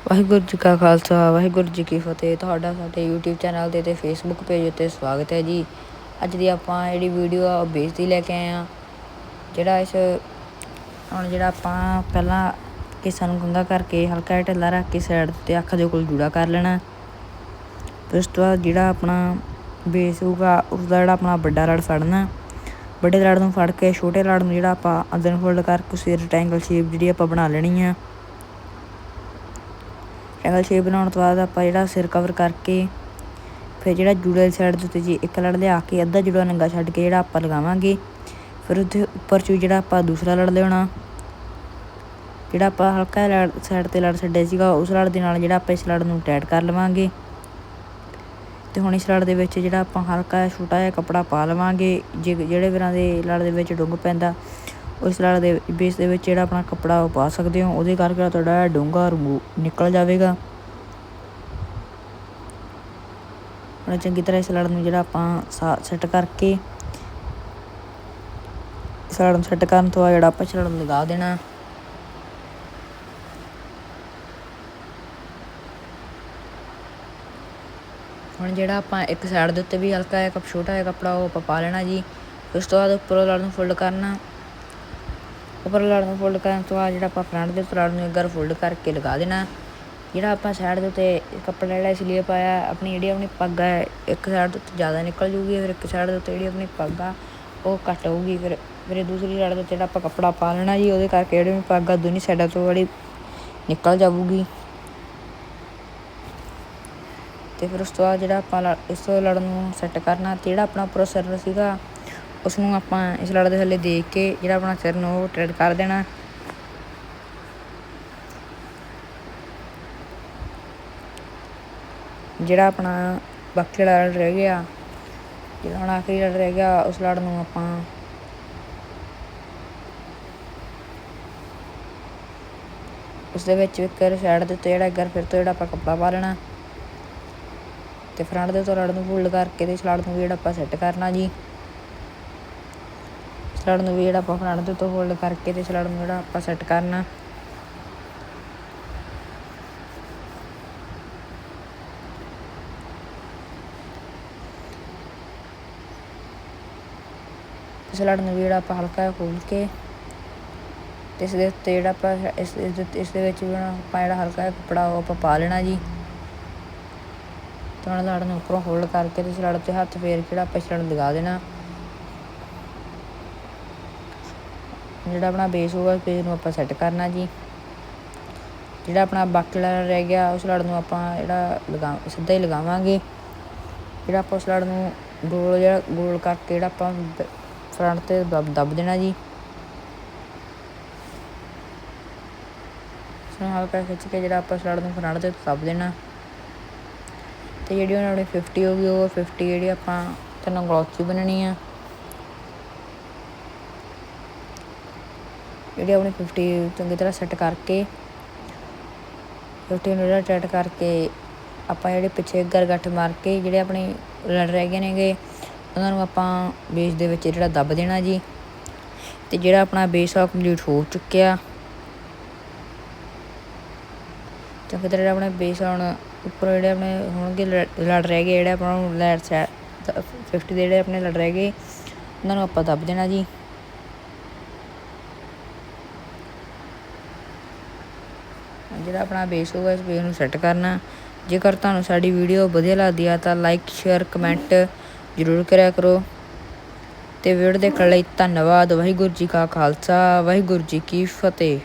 ਵਾਹਿਗੁਰੂ ਜੀ ਕਾ ਖਾਲਸਾ, ਵਾਹਿਗੁਰੂ ਜੀ ਕੀ ਫਤਿਹ। ਤੁਹਾਡਾ ਸਾਡੇ YouTube ਚੈਨਲ ਤੇ ਤੇ Facebook ਪੇਜ ਉੱਤੇ ਸਵਾਗਤ ਹੈ ਜੀ। ਅੱਜ ਦੀ ਆਪਾਂ ਜਿਹੜੀ ਵੀਡੀਓ ਆ ਉਹ ਬੇਸ ਦੀ ਲੈ ਕੇ ਆਏ ਆ ਜਿਹੜਾ ਇਸ, ਹੁਣ ਜਿਹੜਾ ਆਪਾਂ ਪਹਿਲਾਂ ਕਿਸਾਂ ਨੂੰ ਗੰਗਾ ਕਰਕੇ ਹਲਕਾ ਜਿਹਾ ਢਿੱਲਾ ਰੱਖ ਕੇ ਸਾਈਡ ਤੇ ਅੱਖ ਦੇ ਕੋਲ ਜੂੜਾ ਕਰ ਲੈਣਾ। ਫਿਰ ਉਸ ਤੋਂ ਬਾਅਦ ਜਿਹੜਾ ਆਪਣਾ ਬੇਸ ਹੋਊਗਾ ਉਸ ਦਾ ਜਿਹੜਾ ਆਪਣਾ ਵੱਡਾ ਲੜ ਫੜਨਾ। ਵੱਡੇ ਲੜ ਨੂੰ ਫੜ ਕੇ ਛੋਟੇ ਲੜ ਨੂੰ ਜਿਹੜਾ ਆਪਾਂ ਅੰਦਰ ਫੋਲਡ ਕਰਕੇ ਉਸੇ ਰੈਕਟੈਂਗਲ ਸ਼ੇਪ ਜਿਹੜੀ ਆਪਾਂ ਬਣਾ ਲੈਣੀ ਆ। ਰੈਕਟੈਂਗਲ ਸ਼ੇਪ ਬਣਾਉਣ ਤੋਂ ਬਾਅਦ ਆਪਾਂ ਜਿਹੜਾ ਸਿਰ ਕਵਰ ਕਰਕੇ ਫਿਰ ਜਿਹੜਾ ਜੂੜੇ ਦੀ ਸਾਈਡ ਦੇ ਉੱਤੇ ਜੀ ਇੱਕ ਲੜ ਲਿਆ ਕੇ ਅੱਧਾ ਜੁੜਾ ਨੰਗਾ ਛੱਡ ਕੇ ਜਿਹੜਾ ਆਪਾਂ ਲਗਾਵਾਂਗੇ, ਫਿਰ ਉਹਦੇ ਉੱਪਰ ਚੋਂ ਜਿਹੜਾ ਆਪਾਂ ਦੂਸਰਾ ਲੜ ਲਿਆਉਣਾ, ਜਿਹੜਾ ਆਪਾਂ ਹਲਕਾ ਲੜ ਸਾਈਡ ਤੇ ਲੜ ਛੱਡਿਆ ਸੀਗਾ, ਉਸ ਲੜ ਦੇ ਨਾਲ ਜਿਹੜਾ ਆਪਾਂ ਇਸ ਲੜ ਨੂੰ ਟੈਟ ਕਰ ਲਵਾਂਗੇ। ਤੇ ਹੁਣ ਇਸ ਲੜ ਦੇ ਵਿੱਚ ਜਿਹੜਾ ਆਪਾਂ ਹਲਕਾ ਛੋਟਾ ਜਿਹਾ ਕੱਪੜਾ ਪਾ ਲਵਾਂਗੇ, ਜੇ ਜਿਹੜੇ ਵੀਰਾਂ ਦੇ ਲੜ ਦੇ ਵਿੱਚ ਡੁੰਗ ਪੈਂਦਾ ਉਸ ਲੜ ਦੇ ਬੇਸ ਦੇ ਵਿੱਚ ਜਿਹੜਾ ਆਪਣਾ ਕੱਪੜਾ ਉਹ ਪਾ ਸਕਦੇ ਹੋ। ਉਹਦੇ ਕਰਕੇ ਤੁਹਾਡਾ ਡੂੰਘਾ ਰਿਮੂ ਨਿਕਲ ਜਾਵੇਗਾ। ਹੁਣ ਚੰਗੀ ਤਰ੍ਹਾਂ ਇਸ ਲੜ ਨੂੰ ਜਿਹੜਾ ਆਪਾਂ ਸੈੱਟ ਕਰਕੇ, ਇਸ ਲੜ ਨੂੰ ਸੈੱਟ ਕਰਨ ਤੋਂ ਬਾਅਦ ਜਿਹੜਾ ਆਪਾਂ ਇਸ ਲੜ ਨੂੰ ਲਗਾ ਦੇਣਾ। ਹੁਣ ਜਿਹੜਾ ਆਪਾਂ ਇੱਕ ਸਾਈਡ ਦੇ ਉੱਤੇ ਵੀ ਹਲਕਾ ਜਿਹਾ ਕੱਪ, ਛੋਟਾ ਜਿਹਾ ਕੱਪੜਾ ਉਹ ਆਪਾਂ ਪਾ ਲੈਣਾ ਜੀ। ਉਸ ਤੋਂ ਬਾਅਦ ਉੱਪਰੋਂ ਲੜ ਨੂੰ ਫੋਲਡ ਕਰਨਾ। ਉੱਪਰ ਲੜ ਨੂੰ ਫੋਲਡ ਕਰਨ ਤੋਂ ਬਾਅਦ ਜਿਹੜਾ ਆਪਾਂ ਫਰੰਟ ਦੇ ਉੱਤੇ ਲੜ ਨੂੰ ਇੱਕ ਇੱਕਰ ਫੋਲਡ ਕਰਕੇ ਲਗਾ ਦੇਣਾ। ਜਿਹੜਾ ਆਪਾਂ ਸਾਈਡ ਦੇ ਉੱਤੇ ਕੱਪੜਾ ਜਿਹੜਾ ਇਸ ਲਈ ਪਾਇਆ ਆਪਣੀ ਜਿਹੜੀ ਆਪਣੀ ਪੱਗ ਹੈ ਇੱਕ ਸਾਈਡ ਤੋਂ ਜ਼ਿਆਦਾ ਨਿਕਲ ਜੂਗੀ, ਫਿਰ ਇੱਕ ਸਾਈਡ ਦੇ ਉੱਤੇ ਜਿਹੜੀ ਆਪਣੀ ਪੱਗ ਆ, ਉਹ ਘੱਟ ਹੋਊਗੀ, ਫਿਰ ਫਿਰ ਦੂਸਰੀ ਸਾਈਡ ਤੇ ਜਿਹੜਾ ਆਪਾਂ ਕੱਪੜਾ ਪਾ ਲੈਣਾ ਜੀ, ਉਹਦੇ ਕਰਕੇ ਜਿਹੜੀ ਪੱਗ ਆ ਦੋਨੀ ਸਾਈਡਾਂ ਤੋਂ ਬੜੀ ਨਿਕਲ ਜਾਊਗੀ। ਤੇ ਫਿਰ ਉਸ ਤੋਂ ਬਾਅਦ ਜਿਹੜਾ ਆਪਾਂ ਇਸ ਤੋਂ ਲੜ ਨੂੰ ਸੈੱਟ ਕਰਨਾ, ਤੇ ਜਿਹੜਾ ਆਪਣਾ ਉੱਪਰੋਂ ਸੀਗਾ ਉਸ ਨੂੰ ਆਪਾਂ ਇਸ ਲੜ ਦੇ ਥੱਲੇ ਦੇਖ ਕੇ ਜਿਹੜਾ ਆਪਣਾ ਸਿਰ ਨੂੰ ਉਹ ਟ੍ਰੇਡ ਕਰ ਦੇਣਾ। ਜਿਹੜਾ ਆਪਣਾ ਬਾਕੀ ਲੜ ਰਹਿ ਗਿਆ, ਜਿਹੜਾ ਹੁਣ ਆਖਰੀ ਲੜ ਰਹਿ ਗਿਆ, ਉਸ ਲੜ ਨੂੰ ਆਪਾਂ ਉਸ ਦੇ ਵਿੱਚ ਇੱਕ ਸਾਈਡ ਦੇ ਉੱਤੇ ਜਿਹੜਾ ਇੱਕ ਵਾਰ ਫਿਰ ਤੋਂ ਜਿਹੜਾ ਆਪਾਂ ਕੱਪੜਾ ਪਾ ਲੈਣਾ ਤੇ ਫਰੰਟ ਦੇ ਤੋਂ ਲੜ ਨੂੰ ਫੋਲਡ ਕਰਕੇ ਤੇ ਲੜ ਨੂੰ ਜਿਹੜਾ ਆਪਾਂ ਸੈੱਟ ਕਰਨਾ ਜੀ। ਸਲਾੜ ਨੂੰ ਵੀ ਜਿਹੜਾ ਆਪਾਂ ਫਰੰਟ ਦੇ ਤੋਂ ਹੋਲਡ ਕਰਕੇ ਤੇ ਸਲੜ ਨੂੰ ਜਿਹੜਾ ਆਪਾਂ ਸੈੱਟ ਕਰਨਾ। ਸਲਾੜ ਨੂੰ ਵੀ ਜਿਹੜਾ ਆਪਾਂ ਹਲਕਾ ਜਿਹਾ ਖੋਲ ਕੇ ਤੇ ਇਸ ਦੇ ਉੱਤੇ ਜਿਹੜਾ ਆਪਾਂ ਇਸ ਇਸ ਦੇ ਵਿੱਚ ਵੀ ਆਪਾਂ ਜਿਹੜਾ ਹਲਕਾ ਜਿਹਾ ਕੱਪੜਾ ਉਹ ਆਪਾਂ ਪਾ ਲੈਣਾ ਜੀ। ਤੇ ਹੁਣ ਲੜ ਨੂੰ ਉੱਪਰੋਂ ਹੋਲਡ ਕਰਕੇ ਤੇ ਸਲੜ ਤੇ ਹੱਥ ਫੇਰ ਜਿਹੜਾ ਆਪਾਂ ਛੜ ਲਗਾ ਦੇਣਾ। ਜਿਹੜਾ ਆਪਣਾ ਬੇਸ ਹੋਊਗਾ ਬੇਸ ਨੂੰ ਆਪਾਂ ਸੈੱਟ ਕਰਨਾ ਜੀ। ਜਿਹੜਾ ਆਪਣਾ ਬਾਕੀ ਲੜ ਰਹਿ ਗਿਆ, ਉਸ ਲੜ ਨੂੰ ਆਪਾਂ ਜਿਹੜਾ ਲਗਾ, ਸਿੱਧਾ ਹੀ ਲਗਾਵਾਂਗੇ। ਜਿਹੜਾ ਆਪਾਂ ਉਸ ਲੜ ਨੂੰ ਗੋਲ ਜਿਹੜਾ ਗੋਲ ਕਰਕੇ ਜਿਹੜਾ ਆਪਾਂ ਫਰੰਟ ਤੇ ਦੱਬ ਦੇਣਾ ਜੀ। ਸੋ ਹਲਕਾ ਖਿੱਚ ਕੇ ਜਿਹੜਾ ਆਪਾਂ ਸਲੜ ਨੂੰ ਫਰੰਟ ਤੇ ਦੱਬ ਦੇਣਾ। ਤੇ ਜਿਹੜੀ ਉਹਨਾਂ ਨੇ 50 ਹੋ ਗਈ, ਉਹ 50 ਜਿਹੜੀ ਆਪਾਂ ਤਿੰਨ ਗਲੋਚੀ ਬਣਨੀ ਆ। ਜਿਹੜੀ ਆਪਣੀ 50 ਚੰਗੀ ਤਰ੍ਹਾਂ ਸੈੱਟ ਕਰਕੇ 50 ਨੂੰ ਜਿਹੜਾ ਟੈਟ ਕਰਕੇ ਆਪਾਂ ਜਿਹੜੇ ਪਿੱਛੇ ਗਰਗੱਠ ਮਾਰ ਕੇ ਜਿਹੜੇ ਆਪਣੇ ਲੜ ਰਹਿ ਗਏ ਨੇਗੇ, ਉਹਨਾਂ ਨੂੰ ਆਪਾਂ ਬੇਸ ਦੇ ਵਿੱਚ ਜਿਹੜਾ ਦੱਬ ਦੇਣਾ ਜੀ। ਤੇ ਜਿਹੜਾ ਆਪਣਾ ਬੇਸ ਆ ਕੰਪਲੀਟ ਹੋ ਚੁੱਕਿਆ। ਚੰਗੀ ਤਰ੍ਹਾਂ ਜਿਹੜਾ ਆਪਣੇ ਬੇਸ ਹੁਣ ਉੱਪਰ ਜਿਹੜੇ ਆਪਣੇ ਹੋਣਗੇ ਲੜ ਰਹਿ ਗਏ, ਜਿਹੜੇ ਆਪਣਾ ਨੂੰ ਲੈਟ 50 ਦੇ ਜਿਹੜੇ ਆਪਣੇ ਲੜ ਰਹਿ ਗਏ, ਉਹਨਾਂ ਨੂੰ ਆਪਾਂ ਦੱਬ ਦੇਣਾ ਜੀ। ਜਿਹੜਾ ਆਪਣਾ ਬੇਸ ਹੋਊਗਾ ਇਸ ਬੇਸ ਨੂੰ ਸੈੱਟ ਕਰਨਾ। ਜੇਕਰ ਤੁਹਾਨੂੰ ਸਾਡੀ ਵੀਡੀਓ ਵਧੀਆ ਲੱਗਦੀ ਆ, ਤਾਂ ਲਾਈਕ ਸ਼ੇਅਰ ਕਮੈਂਟ ਜ਼ਰੂਰ ਕਰਿਆ ਕਰੋ। ਤੇ ਵੀਡੀਓ ਦੇਖਣ ਲਈ ਧੰਨਵਾਦ। ਵਾਹਿਗੁਰੂ ਜੀ ਕਾ ਖਾਲਸਾ, ਵਾਹਿਗੁਰੂ ਜੀ ਕੀ ਫਤਿਹ।